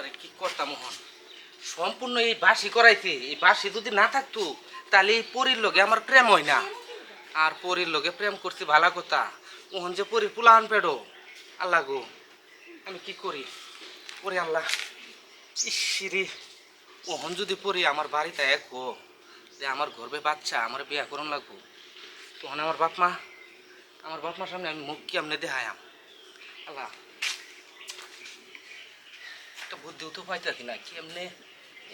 আল্লাহরে কি করতাম মোহন? সম্পূর্ণ এই বাসি করাইতে, এই বাসি যদি না থাকতো, তাহলে এই পরীর লগে আমার প্রেম হয় না। আর পরীর লগে প্রেম করতে ভালো কথা, মোহন যে পরীর পুলান পেডো। আল্লাহ গো, আমি কি করি? ওরে আল্লাহ ইসিরি ওহন যদি পড়ি আমার বাড়িতে এক গো যে আমার গর্বে বাচ্চা, আমার বিয়া করুন লাগবো। তখন আমার বাপ মা, আমার বাপ মার সামনে আমি মুখ কি আমনে দেখায়াম? আল্লাহ একটা বুদ্ধিও তো পাইতাছি না কেমনে?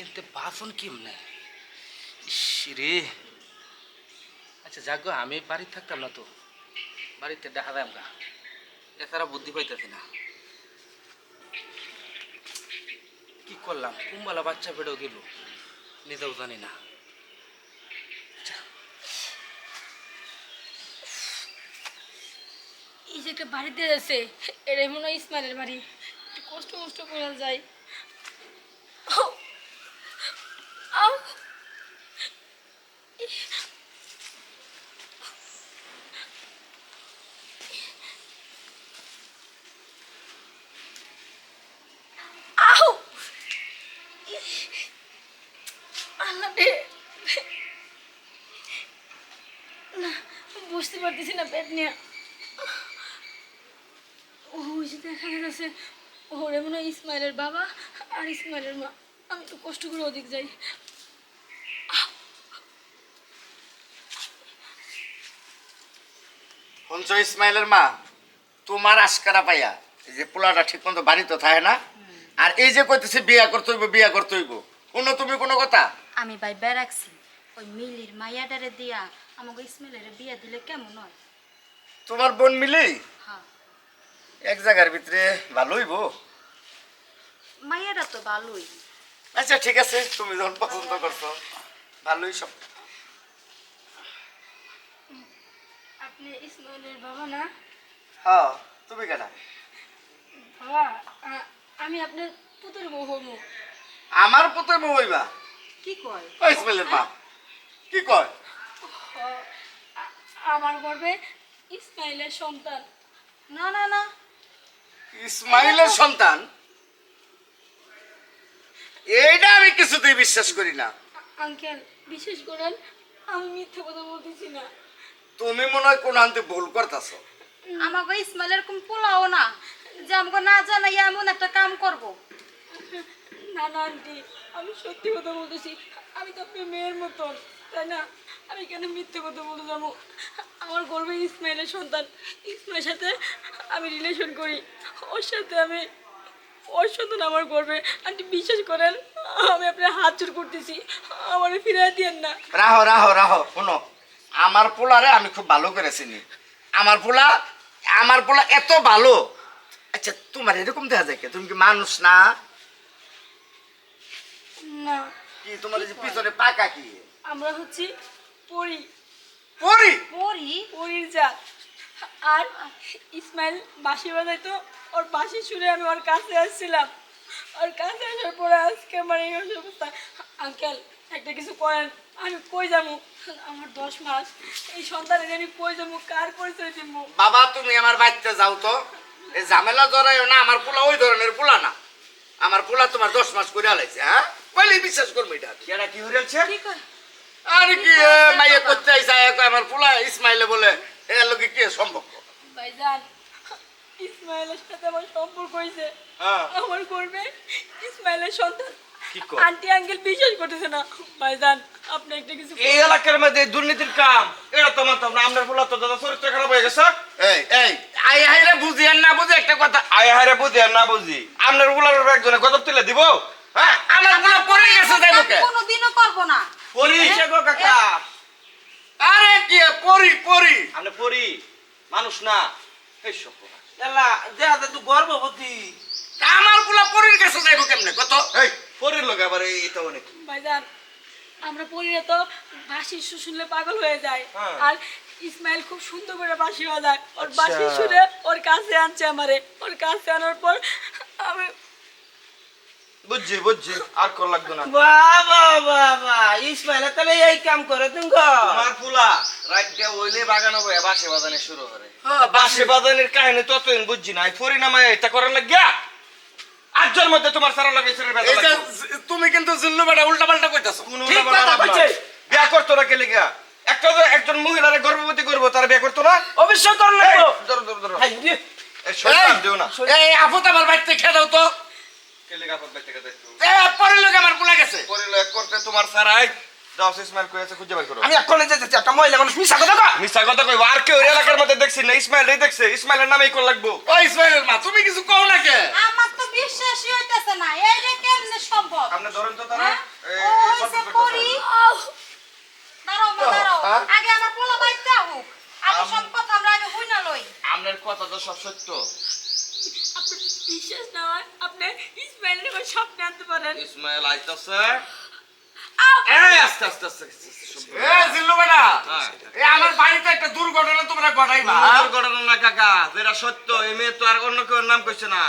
এনতে বাসন কেমনে? ইসিরে আচ্ছা যাক গো, আমি বাড়িতে থাকতাম না তো। বাড়িতে দেখা যায় আমরা। এছাড়া বুদ্ধি পাইতাছি না। কি করলাম? কুম্বালা বাচ্চা বেড়েও গেল? নিজেও জানি না। এই যে একটা বাড়িতে আছে এটাই মনে হয় ইসমাইলের বাড়ি। কষ্ট মষ্ট করে যাই। বুঝতে পারতেছি না পেট নিয়ে। দেখা যাচ্ছে ওরে মনে হয় ইসমাইলের বাবা আর ইসমাইলের মা। আমি একটু কষ্ট করে ওদিক যাই। হঞ্চ ইসমাইলের মা? তোমার আশকারা পাইয়া এই যে পোলাটা ঠিক মতো বাড়িতে থাকে না? আর এই যে কইতেছে বিয়া করতে হইব বিয়া করতে হইব। কোনো তুমি কোনো কথা? আমি ভাই বেড়াচ্ছি ওই মিলির মাইয়াডারে দিয়া আমাকে ইসমাইলের বিয়া দিলে কেমন হয়? তোমার বোন মিলি? হ্যাঁ। এক জায়গার ভিতরে ভালো হইব? মাইয়াটা তো ভালোই। আচ্ছা ঠিক আছে তুমি যখন পছন্দ করছ ভালোই সব। আপনি ইসমাইলের বাবা না? হ্যাঁ তুমি কেন? বাবা আমি আপনার পুতুল বউ হব। আমার পুত্র হইবা? কি কয়? ও ইসমাইলের মা কি কয়? আমার গর্বে ইসমাইলের সন্তান। না না না। ইসমাইলের সন্তান এইটা আমি কিছুতেই বিশ্বাস করি না। আঙ্কেল বিশেষ করেন আমি মিথ্যে কথা বলতেছি না। তুমি মনে হয় কোন আনতে ভুল করতেছো। আমাকে ইসমাইলের কোন পোলাও না যে আমাকে না জানাই এমন একটা কাম করব। না না আন্টি আমি সত্যি কথা বলতেছি। আমি তো আপনার মেয়ের মতন তাই না? আমি কেন মিথ্যে কথা বলতে যাব? আমার গর্বে ইসমাইলের সন্তান ইসমাইলের সাথে আমি রিলেশন করি। ওর সাথে আমি ওর সন্তান আমার গর্বে আন্টি বিশ্বাস করেন আমি আপনার হাত জোর করতেছি আমার ফিরিয়ে দিয়েন না। রাহো রাহো রাহো শোনো আমার পোলারে আমি খুব ভালো করে চিনি। আমার পোলা আমার পোলা এত ভালো। আচ্ছা তোমার এরকম দেখা যায় কে? তুমি কি মানুষ না? না। কি তোমার যে পিছনে পাকা কি? আমরা হচ্ছি পরি। পরি? পরি? পরির জাত। আর ইসমাইল বাঁশি বাজাইতো ওর বাঁশি শুনে আমি ওর কাছে আসছিলাম। ওর কাছে আসার পরে আজকে আমার এই অবস্থা। আঙ্কেল একটা কিছু করেন আমি কই যাব? আমার দশ মাস। এই সন্তানের আমি কই যাব? কার পরিচয় দিব? বাবা তুমি আমার বাড়িতে যাও তো। এই ঝামেলা জড়াইও না আমার পোলা ওই ধরনের পোলা না। আমার পোলা তোমার দশ মাস করে আলাইছে হ্যাঁ? কইলেই বিশ্বাস করব এটা। কেডা কি কয়? আর কি এ, মাইয়ে করতে আইসা এক আমার পোলা ইসমাইলে বলে এর লোকে কি সম্ভব ভাইজান ইসমাইলের সাথে আমার সম্পর্ক হয়েছে। হ্যাঁ। আমার করবে ইসমাইলের সন্তান। আন্টি আঙ্কেল বিশ্বাস করতেছে না। ভাইজান আপনি একটা কিছু এই এলাকার মধ্যে দুর্নীতির কাম এটা তো মানতাম না। আপনার বলা তো দাদা চরিত্র খারাপ হয়ে গেছে? এই এই। আই হাইরে বুঝি আর না বুঝি একটা কথা। আয় হারে বুঝি আর না বুঝি। আপনারগুলার একজনে গজব তুলে দিব? হ্যাঁ? আমার পোলা পড়ে গেছে কে? কোনোদিনও করব না। পরি গো কাকা। আরে কি পরি পরি আপনি পরি মানুষ না। এই সব এলা দেয়া দে তুই গর্ভবতী। আমার পোলা পরির কাছে যাইব কেমনে? কত? এই পরির লোক আবার এই অনেক। ভাইজান আমরা পরিরে তো বাঁশি সু- শুনলে পাগল হয়ে যায়। আর ইসমাইল খুব সুন্দর করে বাঁশি বাজায়। ওর আচ্ছা। বাঁশি শুনে ওর কাছে আনছে আমারে। ওর কাছে আনার পর আমি বুঝছি বুঝছি আর কর লাগতো না। বাবা বাবা ইসমাইল তাহলে এই কাম করে তুমি গো আমার ফুলা ওইলে বাগানো বয়ে বাসে বাজানে শুরু করে বাসে বাজানের কাহিনী ততদিন বুঝছি না। নামায় এটা করার লাগিয়া রাজ্যের মধ্যে তোমার সারা যে তুমি কিন্তু জিল্লু বেটা উল্টা পাল্টা কইতাছো ঠিক কথা না, বিয়া করতো না কে লিগা একটা একজন মহিলারে গর্ভবতী করব তার বিয়া করতো না? অবশ্যই করলে ধরো ধরো ধরো। এই শয়তান দিও না। এই আফত আমার বাড়িতে খেয়ে দাও তো। কে লিগা লোক আমার পোলা গেছে। পরিলয় করতে তোমার সারাই দাও ইসমাইল কই আছে খুঁজে বাই করো। আমি এখন যেতে একটা মহিলা মানুষ মিশা কথা কয়? মিছা কথা কইবো আর কেউ এলাকার মধ্যে দেখছি না ইসমাইল রে দেখছে ইসমাইলের নামেই কোন লাগবো। ও ইসমাইলের মা তুমি কিছু কও না কে? আমার তো বিশ্বাসই হইতেছে না এইটা কেমনে সম্ভব? আপনি ধরেন তো তারা? ও সব পরি। দাঁড়াও মা দাঁড়াও? আগে আমার পোলা বাইতে হোক আগে সব কথা আমরা আগে হই না লই। আপনার কথা তো সব সত্য। আপনি বিশ্বাস না হয় আপনি ইসমাইলের স্বপ্নে আনতে পারেন। ইসমাইল আইতাছে। আস্তে আস্তে আস্তে আস্তে, আস্তে এ জিল্লু বেটা। এ আমার বাড়িতে একটা দুর্ঘটনা তোমরা ঘটাইবা আমার না কাকা যেটা সত্য এই মেয়ে তো আর অন্য কেউ নাম কইছে না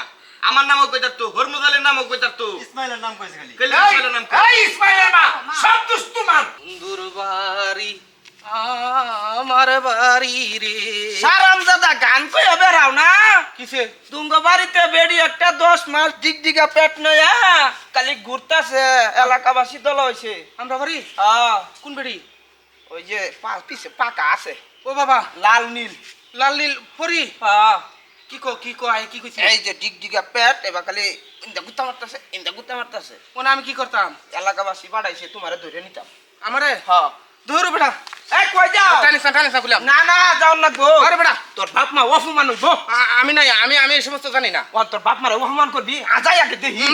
আমার নামও কইতার তো হরমুদ আলীর নামও কইতার তো ইসমাইলের নাম কইছে খালি। ইসমাইলের নাম এই ইসমাইলের মা সব দোষ তোমার বাড়ি আমার বাড়ি রে। সারাম দাদা গান কইয়া বেড়াও না? কিসে? তুঙ্গ বাড়িতে বেড়ি একটা দশ মাস ডিগ ডিগা পেট নয়া কালি ঘুরতাছে এলাকাবাসী দল হয়েছে আমরা বাড়ি? কোন বেড়ি? ওই যে পা- পিছে পাকা আছে। ও বাবা। লাল নীল। লাল নীল পরি হ্যাঁ কি কো কি কয় কি কইছি এই যে ডিগ ডিগা পেট এবার খালি ইন্দা গুত্তা মারতাছে ইন্দা গুত্তা মারতাছে। ওনা আমি কি করতাম? এলাকাবাসী বাড়াইছে তোমারে ধরে নিতাম। আমারে? হ্যাঁ ধরো বেটা। এই কই যাও? টানিস না টানিস না না না যাও না গো। আরে বেটা তোর বাপ মা অপমান হইব। আমি নাই আমি আমি এই সমস্ত জানি না। ও তোর বাপ মারে অপমান করবি? আজাই আগে দেখি।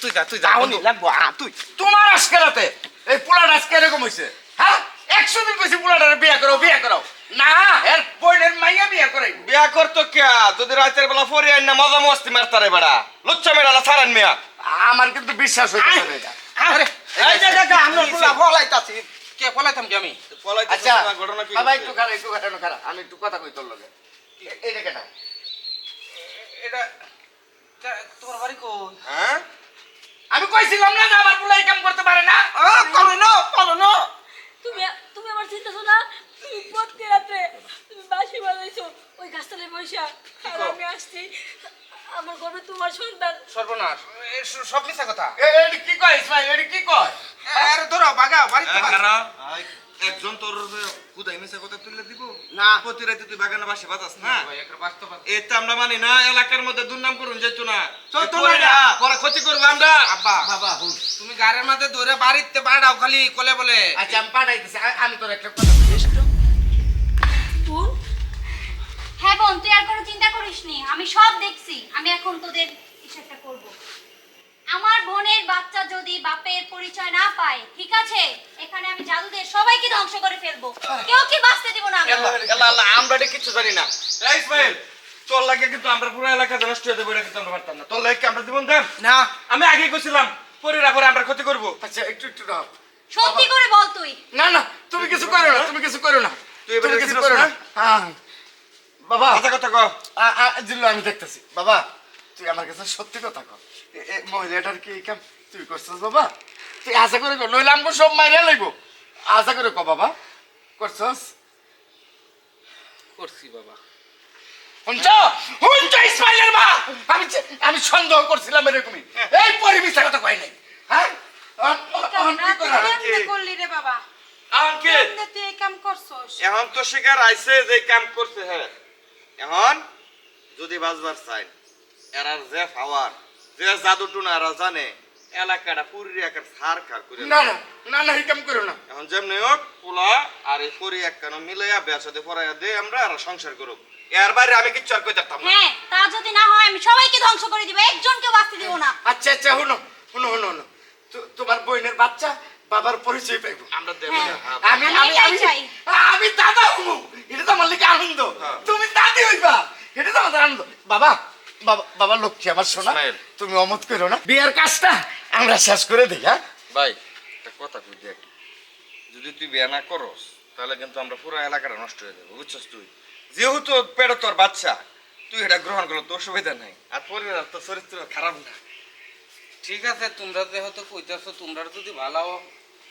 তুই যা তুই যা নি লাগবো। তুই। তোমার আজকে রাতে এই পোলাটা আজকে এরকম হইছে হ্যাঁ? একশো দিন কইছি পোলাটারে বিয়া করো বিয়া করো। না এর বইনের মাইয়া বিয়া করাই বিয়া করতো কে যদি রাতের বেলা ফরি আইন না মজা মস্তি মারতারে বেড়া। লুচ্চা মেড়ালা ছাড়েন মিয়া। আমার কিন্তু বিশ্বাস হইতেছে না এটা। আরে এই যে দেখা আমরা পুলা ফলাইতাছি। কে কি আমি? আচ্ছা না, ঘটনা কি বাবা একটু খারাপ একটু খারাপ খারাপ আমি একটু কথা কই তোর লগে। এ- এই এটা তোমার বাড়ি কই? হ্যাঁ? আমি কইছিলাম না যে আমার পোলা এই কাম করতে পারে না। আ করো না করো না। তুমি তুমি আমার চিন্তা শোনা তুমি প্রত্যেক রাত্রে তুমি বাসি বাজাইছো ওই গাছতলায় বসা আর আমি আসছি আমার গর্বে তোমার সন্তান। সর্বনাশ। এ সব মিথ্যা কথা। এ কি কয় ইসমাইল? এডি কি কয়? আরে ধরো বাগাও বাড়িতে হ্যাঁ, একজন তোর খুদাই মিশা কথা তুলে দিব? না। প্রতি রাতে তুই বাগানে বাসে বাতাস না? এটা আমরা মানি না এলাকার মধ্যে দুর্নাম করুন যেত না। পরে না। না, পরে ক্ষতি করব আমরা। আব্বা বাবা তুমি গাড়ির মধ্যে ধরে বাড়িতে বাড়াও খালি কলে বলে। আচ্ছা আমি পাঠাইতেছি। আমি তোর একটা কথা হ্যাঁ বোন তুই আর কোনো চিন্তা করিস নি আমি সব দেখছি। আমি এখন তোদের কিছু একটা করব। আমার বোনের বাচ্চা যদি বাপের পরিচয় না পায় ঠিক আছে? এখানে আমি জাদুদের সবাইকে ধ্বংস করে ফেলব। কেউ কি বাঁচতে দিব না আমি। আল্লাহ আল্লাহ আমরা এটা কিচ্ছু জানি না। এই ইসমাইল তোর লাগে কিন্তু আমরা পুরো এলাকা নষ্ট হয়ে দেবো এটা কিন্তু আমরা পারতাম না। তোর লাগে কি আমরা জীবন দেব না। আমি আগে কইছিলাম পরিরা পরে আমরা ক্ষতি করব। আচ্ছা একটু একটু দাও সত্যি করে বল তুই। না না তুমি কিছু করো না তুমি কিছু করো না। তুই এবারে কিছু করো না? হ্যাঁ। বাবা কথা কথা কও। আ- আ, জিল্লু আমি দেখতেছি। বাবা তুই আমার কাছে সত্যি কথা এ মহিলাটার কি কাম? তুই করছিস বাবা? তুই আশা করে নইলে আমাকে সব মাইরে লইব। আশা করে ক বাবা। করছস? করছি বাবা। হুঞ্চ হুঞ্চ ইসমাইলের মা? আমি সন্দেহ করছিলাম এরকমই। এই পরিবেশের কথা কই নাই। হ্যাঁ? করলি রে বাবা? এখন তো শিকার আইছে যে কাম করছে হ্যাঁ। এখন যদি বাজবার চাই এরার যে পাওয়ার যে জাদু টুনা এরা জানে এলাকাটা পুরি একার সার খার করে না না না না এই কাম করো না। এখন যেমনি হোক পোলা আর এই পরি এক কেন মিলাইয়া বেসাতে পড়াইয়া দে আমরা আর সংসার করব এর বাইরে আমি কিচ্ছু আর কইতাম না। হ্যাঁ তা যদি না হয় আমি সবাইকে ধ্বংস করে দিব একজনকে বাঁচতে দিব না। আচ্ছা আচ্ছা শুনো শুনো শুনো শুনো। তোমার বোনের বাচ্চা বাবার পরিচয় পাইব। আমরা দেব হ্যাঁ। আমি আমি আমি আমি চাই। আমি দাদা হব। এটা তো আমার লিখে আনন্দ। হ্যাঁ। তুমি দাদি হইবা। এটা তো আমাদের আনন্দ। বাবা বাবা বাবা লক্ষ্মী আমার শোনা তুমি অমত করো না বিয়ের কাজটা আমরা শেষ করে দিই হ্যাঁ ভাই একটা কথা কই দেখ যদি তুই বিয়ে না করস তাহলে কিন্তু আমরা পুরো এলাকাটা নষ্ট হয়ে যাব বুঝছস তুই যেহেতু পেটে তোর বাচ্চা তুই এটা গ্রহণ করল তোর সুবিধা নাই আর পরিবার তোর চরিত্র খারাপ না ঠিক আছে তোমরা যেহেতু কইতেছো তোমরা যদি ভালো হও,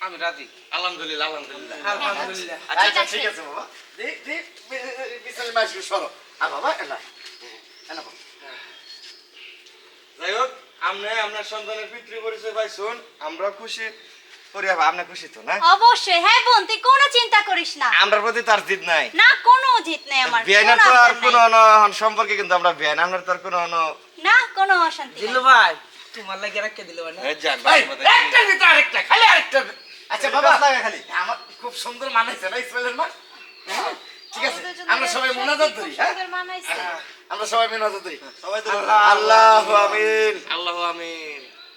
আমি রাজি আলহামদুলিল্লাহ আলহামদুলিল্লাহ আলহামদুলিল্লাহ আচ্ছা ঠিক আচ্ছা আছে। ঠিক আছে বাবা দি দি বিছানে মাসি সরো আর বাবা এলা এলা বাবা। যাই হোক আপনি আপনার সন্তানের পিতৃ পরিচয় পাইছুন আমরা খুশি। করি আপনি খুশি তো না? অবশ্যই হ্যাঁ বোন তুই কোনো চিন্তা করিস না। আমরা প্রতি তার জিদ নাই। না কোনো জিত নেই আমার বিয়ানের কোনো তো আর কোনো অন সম্পর্কে কিন্তু আমরা বিয়ান আপনার তো আর কোনো অন না কোনো অশান্তি। দিলু ভাই তোমার লাগে রাখতে দিল না? এই, একটার ভিতরে আরেকটা খালি আরেকটা। আচ্ছা বাবা খালি। আমার খুব সুন্দর মানাইছে না ইসমাইলের মা ঠিক আছে আমরা সবাই মোনাজাত করি হ্যাঁ? আমরা সবাই মোনাজাত করি। সবাই আল্লাহ আল্লাহ আমিন। আল্লাহ আমিন।